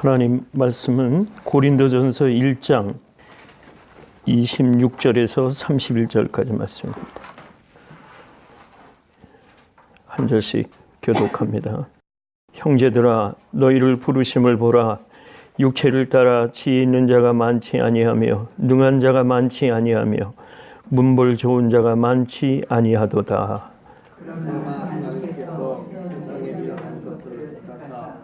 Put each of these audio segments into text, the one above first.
하나님 말씀은 고린도전서 1장 26절에서 31절까지 말씀입니다. 한 절씩 교독합니다. 형제들아 너희를 부르심을 보라 육체를 따라 지혜 있는 자가 많지 아니하며 능한 자가 많지 아니하며 문벌 좋은 자가 많지 아니하도다. 그러나 하나님께서 세상에 일어난 것들을 택하사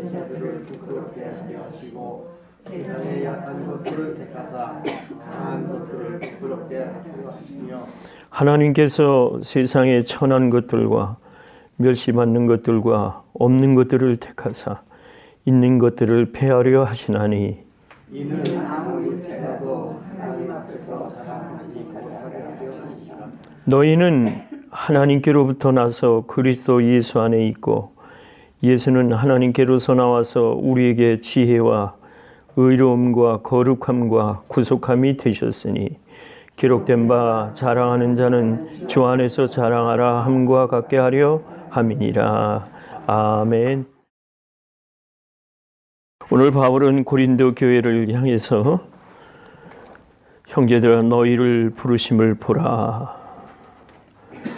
있는 자들을 부끄럽게 하려 하시고 세상에 약한 것들을 택하사 강한 것들을 부끄럽게 하려 하시며 하나님께서 세상에 천한 것들과 멸시받는 것들과 없는 것들을 택하사 있는 것들을 폐하려 하시나니 이는 아무 일체라도 하나님 앞에서 자랑하지 못하게 하시니라 너희는 하나님께로부터 나서 그리스도 예수 안에 있고 예수는 하나님께로서 나와서 우리에게 지혜와 의로움과 거룩함과 구속함이 되셨으니 기록된 바 자랑하는 자는 주 안에서 자랑하라 함과 같게 하려 함이니라 아멘. 오늘 바울은 고린도 교회를 향해서 형제들아 너희를 부르심을 보라.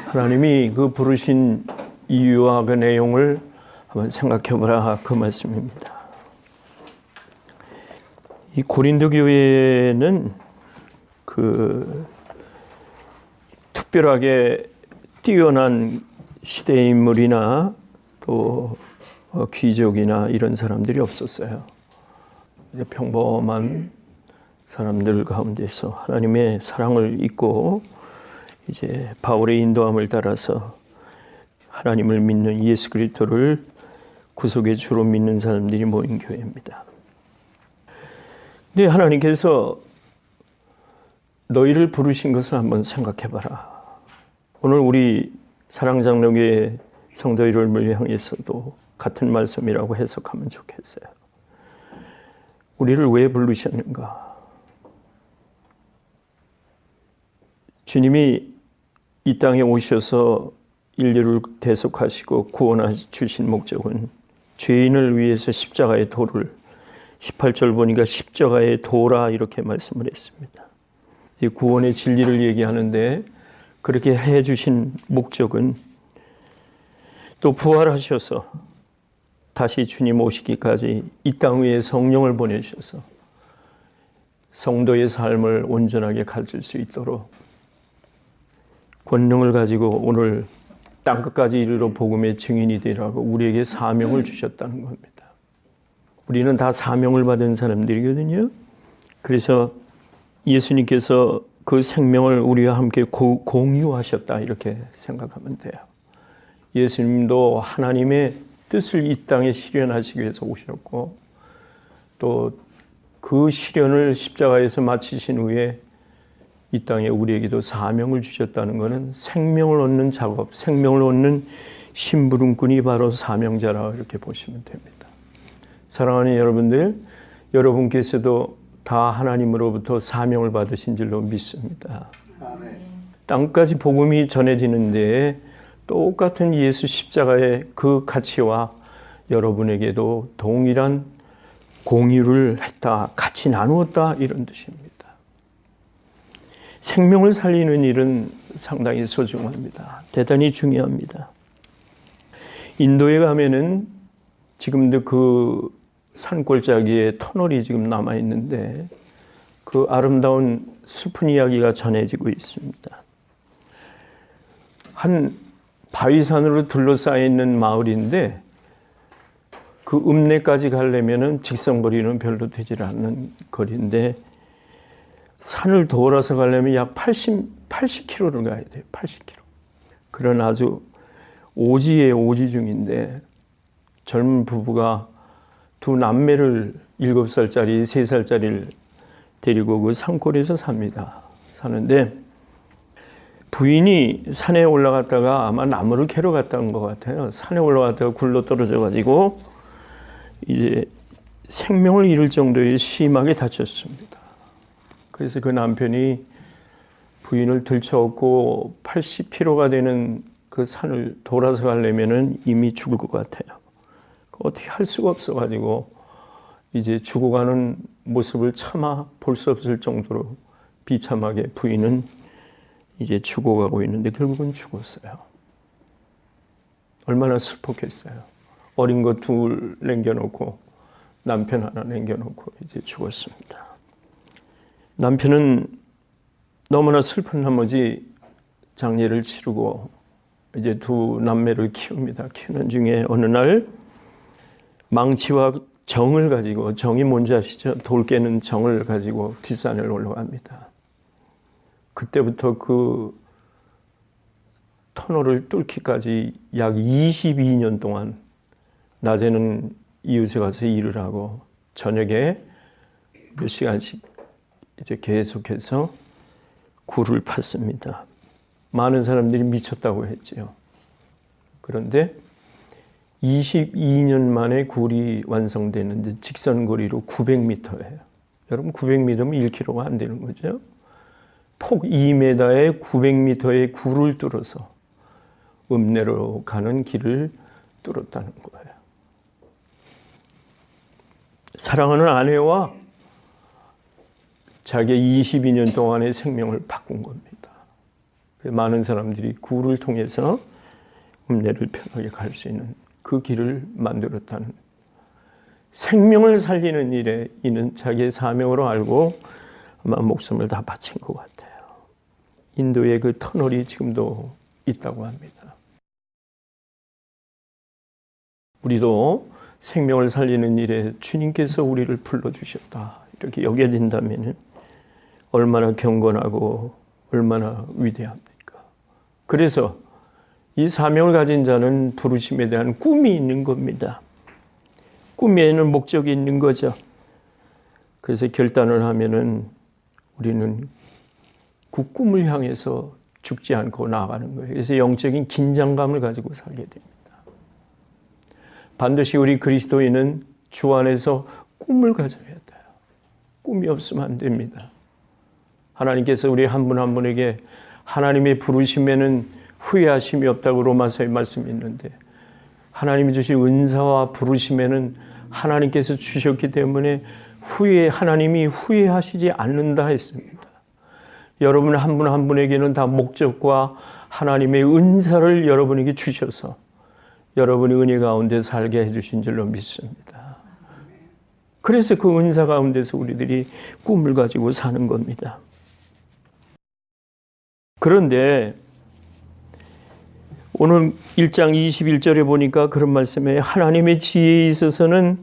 하나님이 그 부르신 이유와 그 내용을 한번 생각해 보라 그 말씀입니다. 이 고린도 교회는 그 특별하게 뛰어난 시대 인물이나 또 어, 귀족이나 이런 사람들이 없었어요. 평범한 사람들 가운데서 하나님의 사랑을 잊고 이제 바울의 인도함을 따라서 하나님을 믿는 예수 그리스도를 구속의 주로 믿는 사람들이 모인 교회입니다. 근데 하나님께서 너희를 부르신 것을 한번 생각해 봐라. 오늘 우리 사랑장로교회 성도 여러분을 향해서도 같은 말씀이라고 해석하면 좋겠어요. 우리를 왜 부르셨는가? 주님이 이 땅에 오셔서 인류를 대속하시고 구원하시 주신 목적은 죄인을 위해서 십자가의 도를 18절 보니까 십자가의 도라 이렇게 말씀을 했습니다. 구원의 진리를 얘기하는데 그렇게 해 주신 목적은 또 부활하셔서 다시 주님 오시기까지 이 땅 위에 성령을 보내셔서 성도의 삶을 온전하게 가질 수 있도록 권능을 가지고 오늘 땅 끝까지 이르러 복음의 증인이 되라고 우리에게 사명을 주셨다는 겁니다. 우리는 다 사명을 받은 사람들이거든요. 그래서 예수님께서 그 생명을 우리와 함께 고, 공유하셨다 이렇게 생각하면 돼요. 예수님도 하나님의 뜻을 이 땅에 실현하시기 위해서 오셨고 또 그 실현을 십자가에서 마치신 후에 이 땅에 우리에게도 사명을 주셨다는 것은 생명을 얻는 작업, 생명을 얻는 심부름꾼이 바로 사명자라 이렇게 보시면 됩니다. 사랑하는 여러분들, 여러분께서도 다 하나님으로부터 사명을 받으신 줄로 믿습니다. 아멘 땅까지 복음이 전해지는데 똑같은 예수 십자가의 그 가치와 여러분에게도 동일한 공유를 했다, 같이 나누었다 이런 뜻입니다. 생명을 살리는 일은 상당히 소중합니다. 대단히 중요합니다. 인도에 가면은 지금도 그 산골짜기에 터널이 지금 남아 있는데 그 아름다운 슬픈 이야기가 전해지고 있습니다. 한 바위산으로 둘러싸여 있는 마을인데 그 읍내까지 가려면은 직선거리는 별로 되질 않는 거리인데 산을 돌아서 가려면 약 80, 80km를 가야 돼요. 80km. 그런 아주 오지의 오지 중인데 젊은 부부가 두 남매를 7살짜리, 3살짜리를 데리고 그 산골에서 삽니다. 사는데 부인이 산에 올라갔다가 아마 나무를 캐러 갔다 온것 같아요. 산에 올라갔다가 굴러 떨어져 가지고 이제 생명을 잃을 정도의 심하게 다쳤습니다. 그래서 그 남편이 부인을 들쳐업고 80km가 되는 그 산을 돌아서 가려면은 이미 죽을 것 같아요. 어떻게 할 수가 없어가지고 이제 죽어가는 모습을 차마 볼수 없을 정도로 비참하게 부인은 이제 죽어가고 있는데 결국은 죽었어요. 얼마나 슬펐겠어요. 어린 것 둘 남겨놓고 남편 하나 남겨놓고 이제 죽었습니다. 남편은 너무나 슬픈 나머지 장례를 치르고 이제 두 남매를 키웁니다. 키우는 중에 어느 날 망치와 정을 가지고 정이 뭔지 아시죠? 돌 깨는 정을 가지고 뒷산을 올라갑니다. 그때부터 그 터널을 뚫기까지 약 22년 동안 낮에는 이웃에 가서 일을 하고 저녁에 몇 시간씩 이제 계속해서 굴을 팠습니다. 많은 사람들이 미쳤다고 했지요. 그런데 22년 만에 굴이 완성됐는데 직선 거리로 900m예요. 여러분 900m면 1km가 안 되는 거죠. 폭 2m에 900m의 굴을 뚫어서 읍내로 가는 길을 뚫었다는 거예요. 사랑하는 아내와 자기의 22년 동안의 생명을 바꾼 겁니다. 많은 사람들이 굴을 통해서 읍내를 편하게 갈 수 있는 그 길을 만들었다는 생명을 살리는 일에 이는 자기의 사명으로 알고 아마 목숨을 다 바친 것 같아요. 인도의 그 터널이 지금도 있다고 합니다. 우리도 생명을 살리는 일에 주님께서 우리를 불러주셨다. 이렇게 여겨진다면 얼마나 경건하고 얼마나 위대합니까? 그래서 이 사명을 가진 자는 부르심에 대한 꿈이 있는 겁니다. 꿈에는 목적이 있는 거죠. 그래서 결단을 하면은 우리는 그 꿈을 향해서 죽지 않고 나아가는 거예요. 그래서 영적인 긴장감을 가지고 살게 됩니다. 반드시 우리 그리스도인은 주 안에서 꿈을 가져야 돼요. 꿈이 없으면 안 됩니다. 하나님께서 우리 한분한 분에게 하나님의 부르심에는 후회하심이 없다고 로마서에 말씀이 있는데 하나님이 주신 은사와 부르심에는 하나님께서 주셨기 때문에 후회 하나님이 후회하시지 않는다 했습니다. 여러분 한 분한 분에게는 다 목적과 하나님의 은사를 여러분에게 주셔서 여러분의 은혜 가운데 살게 해주신 줄로 믿습니다. 그래서 그 은사 가운데서 우리들이 꿈을 가지고 사는 겁니다. 그런데 오늘 1장 21절에 보니까 그런 말씀에 하나님의 지혜에 있어서는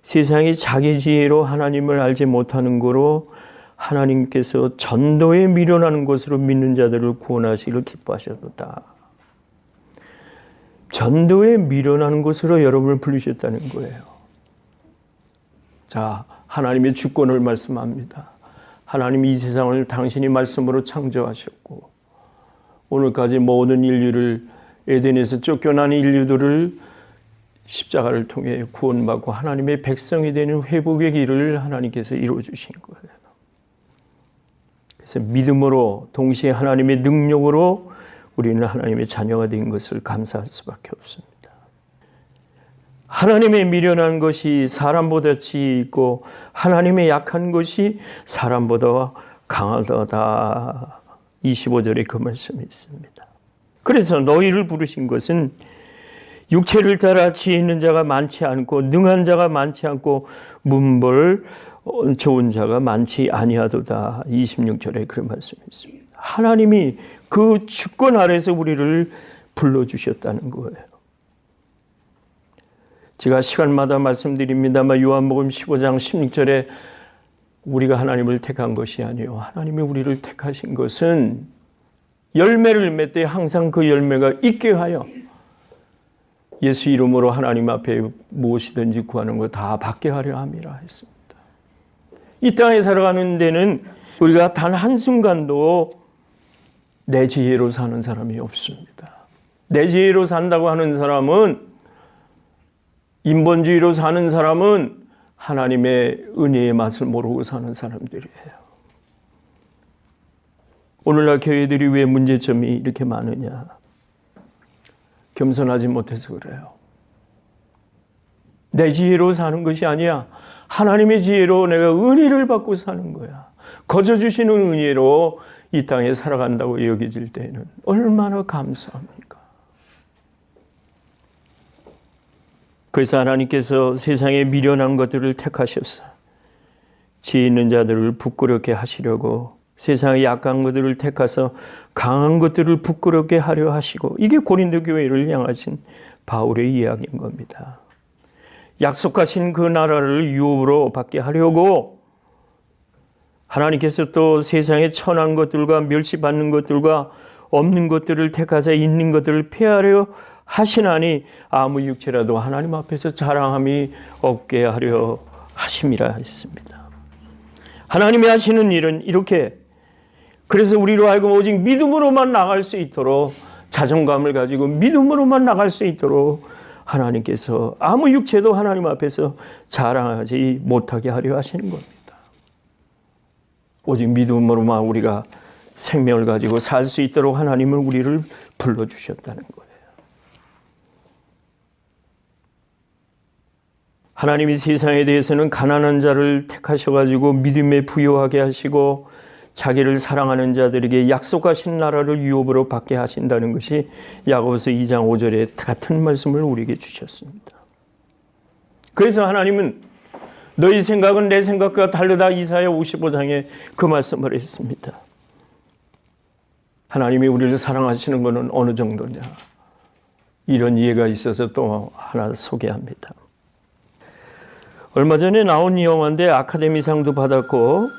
세상이 자기 지혜로 하나님을 알지 못하는 거로 하나님께서 전도에 미련하는 것으로 믿는 자들을 구원하시기를 기뻐하셨다. 전도에 미련하는 것으로 여러분을 부르셨다는 거예요. 자, 하나님의 주권을 말씀합니다. 하나님이 이 세상을 당신이 말씀으로 창조하셨고 오늘까지 모든 인류를 에덴에서 쫓겨난 인류들을 십자가를 통해 구원받고 하나님의 백성이 되는 회복의 길을 하나님께서 이루어 주신 거예요. 그래서 믿음으로 동시에 하나님의 능력으로 우리는 하나님의 자녀가 된 것을 감사할 수밖에 없습니다. 하나님의 미련한 것이 사람보다 지혜 있고 하나님의 약한 것이 사람보다 강하다. 25절에 그 말씀이 있습니다. 그래서 너희를 부르신 것은 육체를 따라 지혜 있는 자가 많지 않고 능한 자가 많지 않고 문벌 좋은 자가 많지 아니하도다. 26절에 그런 말씀이 있습니다. 하나님이 그 주권 아래서 우리를 불러 주셨다는 거예요. 제가 시간마다 말씀드립니다만 요한복음 15장 16절에 우리가 하나님을 택한 것이 아니요 하나님이 우리를 택하신 것은 열매를 맺되 항상 그 열매가 있게 하여 예수 이름으로 하나님 앞에 무엇이든지 구하는 거 다 받게 하려 함이라 했습니다. 이 땅에 살아가는 데는 우리가 단 한순간도 내 지혜로 사는 사람이 없습니다. 내 지혜로 산다고 하는 사람은 인본주의로 사는 사람은 하나님의 은혜의 맛을 모르고 사는 사람들이에요. 오늘날 교회들이 왜 문제점이 이렇게 많으냐? 겸손하지 못해서 그래요. 내 지혜로 사는 것이 아니야. 하나님의 지혜로 내가 은혜를 받고 사는 거야. 거저 주시는 은혜로 이 땅에 살아간다고 여겨질 때에는 얼마나 감사합니까? 그래서 하나님께서 세상에 미련한 것들을 택하셨어. 지혜 있는 자들을 부끄럽게 하시려고 세상의 약한 것들을 택하서 강한 것들을 부끄럽게 하려 하시고 이게 고린도 교회를 향하신 바울의 이야기인 겁니다. 약속하신 그 나라를 유업으로 받게 하려고 하나님께서 또 세상의 천한 것들과 멸시받는 것들과 없는 것들을 택하사 있는 것들을 폐하려 하시나니 아무 육체라도 하나님 앞에서 자랑함이 없게 하려 하심이라 했습니다. 하나님이 하시는 일은 이렇게 그래서 우리로 하여금 오직 믿음으로만 나갈 수 있도록 자존감을 가지고 믿음으로만 나갈 수 있도록 하나님께서 아무 육체도 하나님 앞에서 자랑하지 못하게 하려 하시는 겁니다. 오직 믿음으로만 우리가 생명을 가지고 살 수 있도록 하나님은 우리를 불러주셨다는 거예요. 하나님이 세상에 대해서는 가난한 자를 택하셔가지고 믿음에 부여하게 하시고 자기를 사랑하는 자들에게 약속하신 나라를 유업으로 받게 하신다는 것이 야고보서 2장 5절에 같은 말씀을 우리에게 주셨습니다. 그래서 하나님은 너희 생각은 내 생각과 다르다 이사야 55장에 그 말씀을 했습니다. 하나님이 우리를 사랑하시는 것은 어느 정도냐? 이런 이해가 있어서 또 하나 소개합니다. 얼마 전에 나온 영화인데 아카데미상도 받았고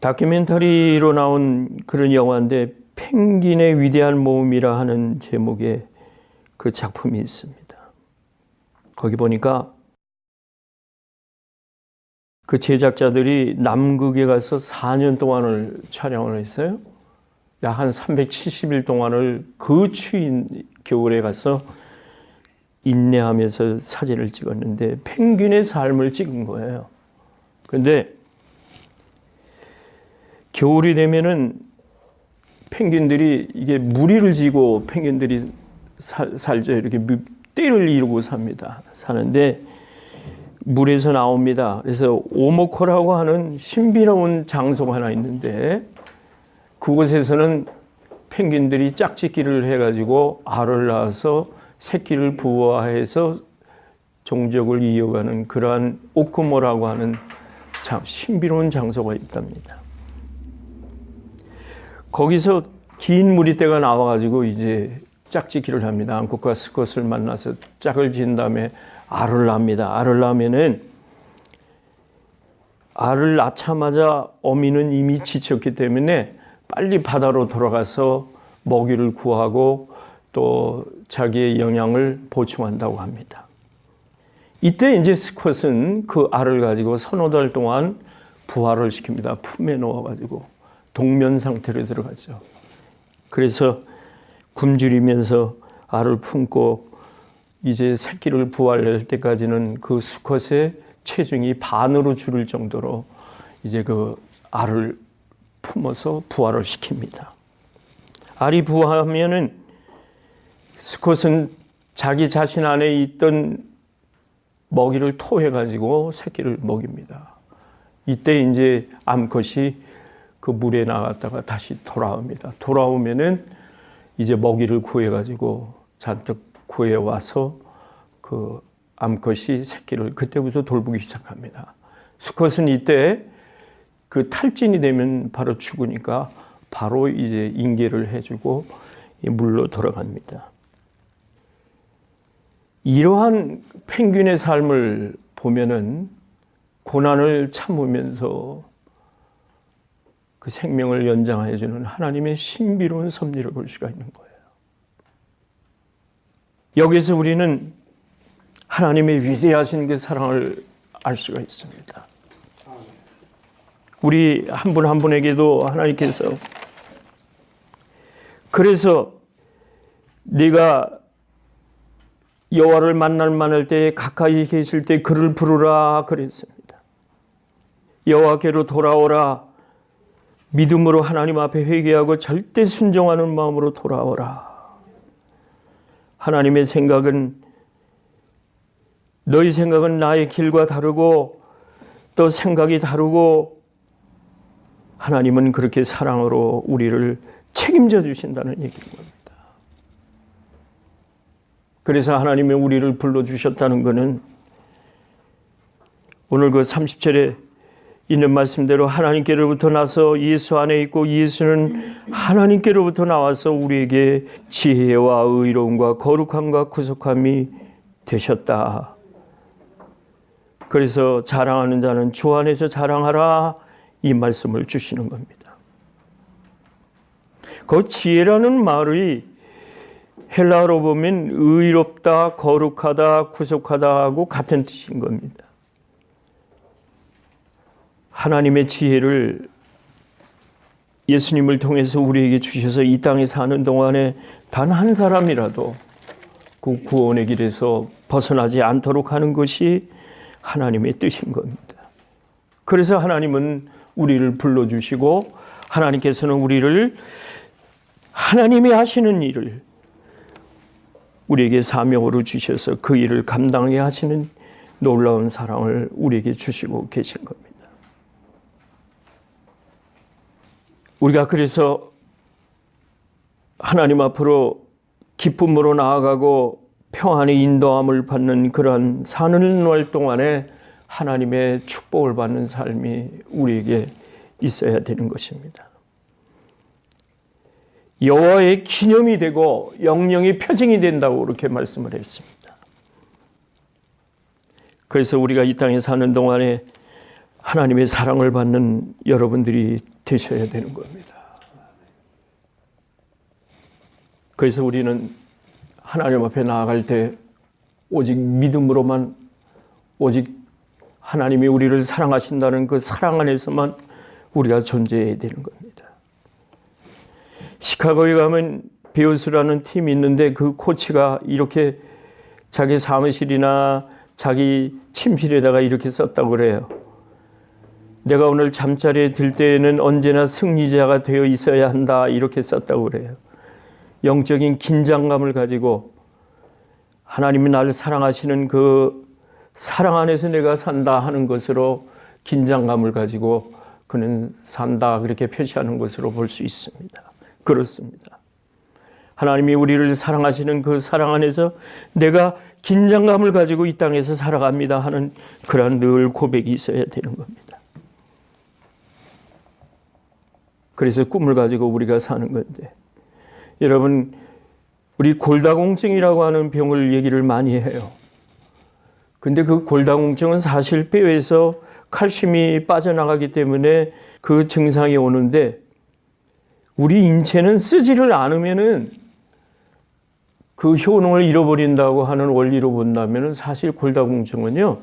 다큐멘터리로 나온 그런 영화인데 펭귄의 위대한 모험이라 하는 제목의 그 작품이 있습니다. 거기 보니까 그 제작자들이 남극에 가서 4년 동안을 촬영을 했어요. 약 한 370일 동안을 그 추인 겨울에 가서 인내하면서 사진을 찍었는데 펭귄의 삶을 찍은 거예요. 근데 겨울이 되면은 펭귄들이 이게 무리를 지고 펭귄들이 살, 살죠. 이렇게 떼를 이루고 삽니다. 사는데 물에서 나옵니다. 그래서 오모코라고 하는 신비로운 장소가 하나 있는데 그곳에서는 펭귄들이 짝짓기를 해가지고 알을 낳아서 새끼를 부화해서 종족을 이어가는 그러한 오크모라고 하는 참 신비로운 장소가 있답니다. 거기서 긴 무리떼가 나와가지고 이제 짝짓기를 합니다. 암컷과 스컷을 만나서 짝을 지은 다음에 알을 낳습니다. 알을 낳으면은 알을 낳자마자 어미는 이미 지쳤기 때문에 빨리 바다로 돌아가서 먹이를 구하고 또 자기의 영양을 보충한다고 합니다. 이때 이제 스컷은 그 알을 가지고 서너 달 동안 부화를 시킵니다. 품에 넣어가지고 동면 상태로 들어가죠. 그래서 굶주리면서 알을 품고 이제 새끼를 부활할 때까지는 그 수컷의 체중이 반으로 줄을 정도로 이제 그 알을 품어서 부활을 시킵니다. 알이 부화하면은 수컷은 자기 자신 안에 있던 먹이를 토해 가지고 새끼를 먹입니다. 이때 이제 암컷이 그 물에 나갔다가 다시 돌아옵니다. 돌아오면은 이제 먹이를 구해 가지고 잔뜩 구해 와서 그 암컷이 새끼를 그때부터 돌보기 시작합니다. 수컷은 이때 그 탈진이 되면 바로 죽으니까 바로 이제 인계를 해주고 물로 돌아갑니다. 이러한 펭귄의 삶을 보면은 고난을 참으면서 그 생명을 연장해 주는 하나님의 신비로운 섭리를 볼 수가 있는 거예요. 여기서 우리는 하나님의 위대하신 그 사랑을 알 수가 있습니다. 우리 한 분한 분에게도 하나님께서 그래서 네가 여호와를 만날 만할 때 가까이 계실 때 그를 부르라 그랬습니다. 여호와께로 돌아오라 믿음으로 하나님 앞에 회개하고 절대 순종하는 마음으로 돌아오라. 하나님의 생각은 너희 생각은 나의 길과 다르고 또 생각이 다르고 하나님은 그렇게 사랑으로 우리를 책임져 주신다는 얘기인 겁니다. 그래서 하나님이 우리를 불러주셨다는 것은 오늘 그 30절에 있는 말씀대로 하나님께로부터 나서 예수 안에 있고 예수는 하나님께로부터 나와서 우리에게 지혜와 의로움과 거룩함과 구속함이 되셨다. 그래서 자랑하는 자는 주 안에서 자랑하라 이 말씀을 주시는 겁니다. 그 지혜라는 말이 헬라어로 보면 의롭다, 거룩하다, 구속하다 하고 같은 뜻인 겁니다. 하나님의 지혜를 예수님을 통해서 우리에게 주셔서 이 땅에 사는 동안에 단 한 사람이라도 그 구원의 길에서 벗어나지 않도록 하는 것이 하나님의 뜻인 겁니다. 그래서 하나님은 우리를 불러주시고 하나님께서는 우리를 하나님이 하시는 일을 우리에게 사명으로 주셔서 그 일을 감당하게 하시는 놀라운 사랑을 우리에게 주시고 계신 겁니다. 우리가 그래서 하나님 앞으로 기쁨으로 나아가고 평안의 인도함을 받는 그러한 사는 날 동안에 하나님의 축복을 받는 삶이 우리에게 있어야 되는 것입니다. 여호와의 기념이 되고 영영의 표징이 된다고 그렇게 말씀을 했습니다. 그래서 우리가 이 땅에 사는 동안에 하나님의 사랑을 받는 여러분들이 되셔야 되는 겁니다. 그래서 우리는 하나님 앞에 나아갈 때 오직 믿음으로만 오직 하나님이 우리를 사랑하신다는 그 사랑 안에서만 우리가 존재해야 되는 겁니다. 시카고에 가면 베우스라는 팀이 있는데 그 코치가 이렇게 자기 사무실이나 자기 침실에다가 이렇게 썼다고 그래요. 내가 오늘 잠자리에 들 때에는 언제나 승리자가 되어 있어야 한다 이렇게 썼다고 그래요. 영적인 긴장감을 가지고 하나님이 나를 사랑하시는 그 사랑 안에서 내가 산다 하는 것으로 긴장감을 가지고 그는 산다 그렇게 표시하는 것으로 볼 수 있습니다. 그렇습니다. 하나님이 우리를 사랑하시는 그 사랑 안에서 내가 긴장감을 가지고 이 땅에서 살아갑니다 하는 그런 늘 고백이 있어야 되는 겁니다. 그래서 꿈을 가지고 우리가 사는 건데 여러분 우리 골다공증이라고 하는 병을 얘기를 많이 해요. 근데 그 골다공증은 사실 뼈에서 칼슘이 빠져나가기 때문에 그 증상이 오는데 우리 인체는 쓰지를 않으면은 그 효능을 잃어버린다고 하는 원리로 본다면은 사실 골다공증은요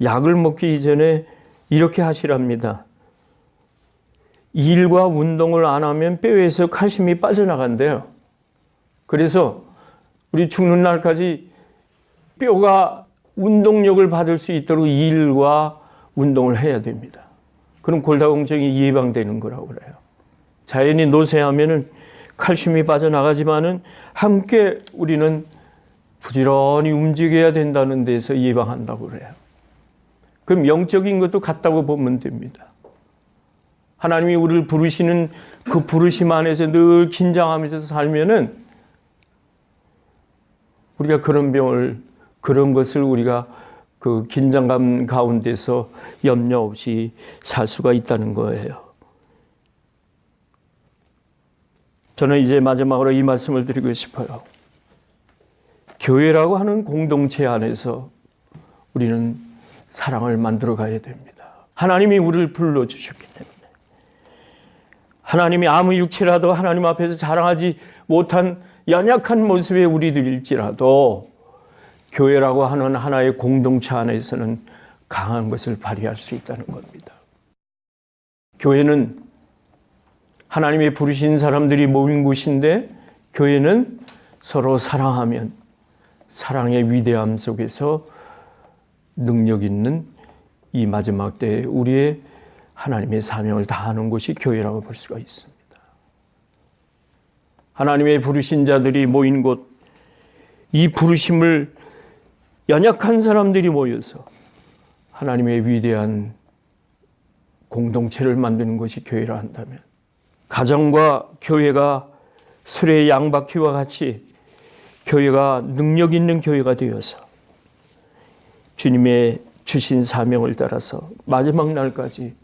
약을 먹기 이전에 이렇게 하시랍니다. 일과 운동을 안 하면 뼈에서 칼슘이 빠져나간대요. 그래서 우리 죽는 날까지 뼈가 운동력을 받을 수 있도록 일과 운동을 해야 됩니다. 그럼 골다공증이 예방되는 거라고 그래요. 자연이 노쇠하면은 칼슘이 빠져나가지만은 함께 우리는 부지런히 움직여야 된다는 데서 예방한다고 그래요. 그럼 영적인 것도 같다고 보면 됩니다. 하나님이 우리를 부르시는 그 부르심 안에서 늘 긴장하면서 살면은 우리가 그런 병을 그런 것을 우리가 그 긴장감 가운데서 염려 없이 살 수가 있다는 거예요. 저는 이제 마지막으로 이 말씀을 드리고 싶어요. 교회라고 하는 공동체 안에서 우리는 사랑을 만들어 가야 됩니다. 하나님이 우리를 불러 주셨기 때문에. 하나님이 아무 육체라도 하나님 앞에서 자랑하지 못한 연약한 모습의 우리들일지라도 교회라고 하는 하나의 공동체 안에서는 강한 것을 발휘할 수 있다는 겁니다. 교회는 하나님의 부르신 사람들이 모인 곳인데 교회는 서로 사랑하면 사랑의 위대함 속에서 능력 있는 이 마지막 때에 우리의 하나님의 사명을 다하는 곳이 교회라고 볼 수가 있습니다. 하나님의 부르신 자들이 모인 곳, 이 부르심을 연약한 사람들이 모여서 하나님의 위대한 공동체를 만드는 것이 교회라 한다면 가정과 교회가 수레의 양바퀴와 같이 교회가 능력 있는 교회가 되어서 주님의 주신 사명을 따라서 마지막 날까지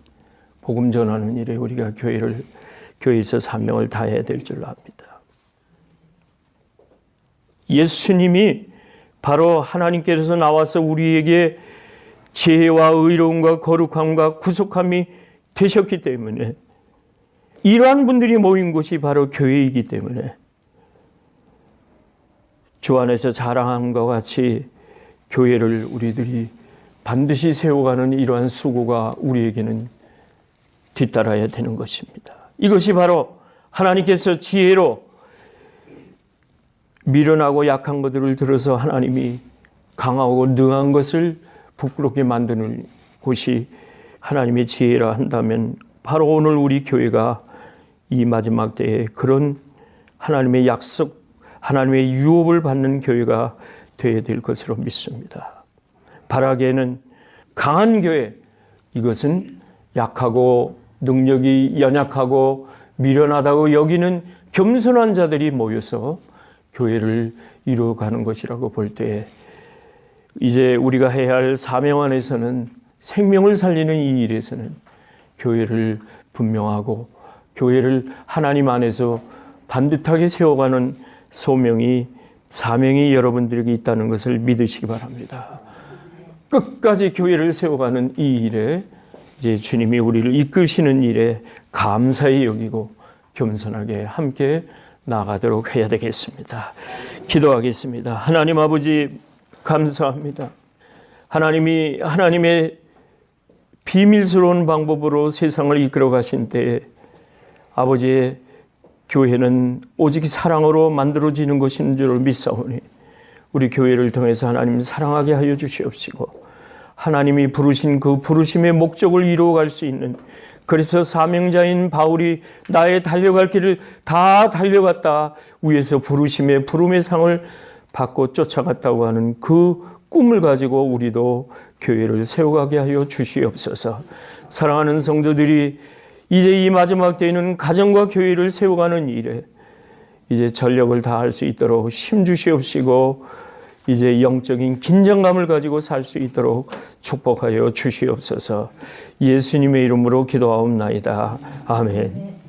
복음 전하는 일에 우리가 교회를 교회에서 사명을 다해야 될 줄로 압니다. 예수님이 바로 하나님께서 나와서 우리에게 지혜와 의로움과 거룩함과 구속함이 되셨기 때문에 이러한 분들이 모인 곳이 바로 교회이기 때문에 주 안에서 자랑함과 같이 교회를 우리들이 반드시 세워가는 이러한 수고가 우리에게는 뒤따라야 되는 것입니다. 이것이 바로 하나님께서 지혜로 미련하고 약한 것들을 들어서 하나님이 강하고 능한 것을 부끄럽게 만드는 곳이 하나님의 지혜라 한다면 바로 오늘 우리 교회가 이 마지막 때에 그런 하나님의 약속, 하나님의 유업을 받는 교회가 되어야 될 것으로 믿습니다. 바라기에는 강한 교회, 이것은 약하고 능력이 연약하고 미련하다고 여기는 겸손한 자들이 모여서 교회를 이루어가는 것이라고 볼때 이제 우리가 해야 할 사명 안에서는 생명을 살리는 이 일에서는 교회를 분명하고 교회를 하나님 안에서 반듯하게 세워가는 소명이 사명이 여러분들에게 있다는 것을 믿으시기 바랍니다. 끝까지 교회를 세워가는 이 일에 이제 주님이 우리를 이끄시는 일에 감사히 여기고 겸손하게 함께 나가도록 해야 되겠습니다. 기도하겠습니다. 하나님 아버지 감사합니다. 하나님이 하나님의 비밀스러운 방법으로 세상을 이끌어 가신 때에 아버지의 교회는 오직 사랑으로 만들어지는 것인 줄 믿사오니 우리 교회를 통해서 하나님 사랑하게 하여 주시옵시고 하나님이 부르신 그 부르심의 목적을 이루어갈 수 있는 그래서 사명자인 바울이 나의 달려갈 길을 다 달려갔다 위에서 부르심의 부름의 상을 받고 쫓아갔다고 하는 그 꿈을 가지고 우리도 교회를 세워가게 하여 주시옵소서. 사랑하는 성도들이 이제 이 마지막 때에는 가정과 교회를 세워가는 일에 이제 전력을 다할 수 있도록 힘 주시옵시고 이제 영적인 긴장감을 가지고 살 수 있도록 축복하여 주시옵소서. 예수님의 이름으로 기도하옵나이다. 아멘.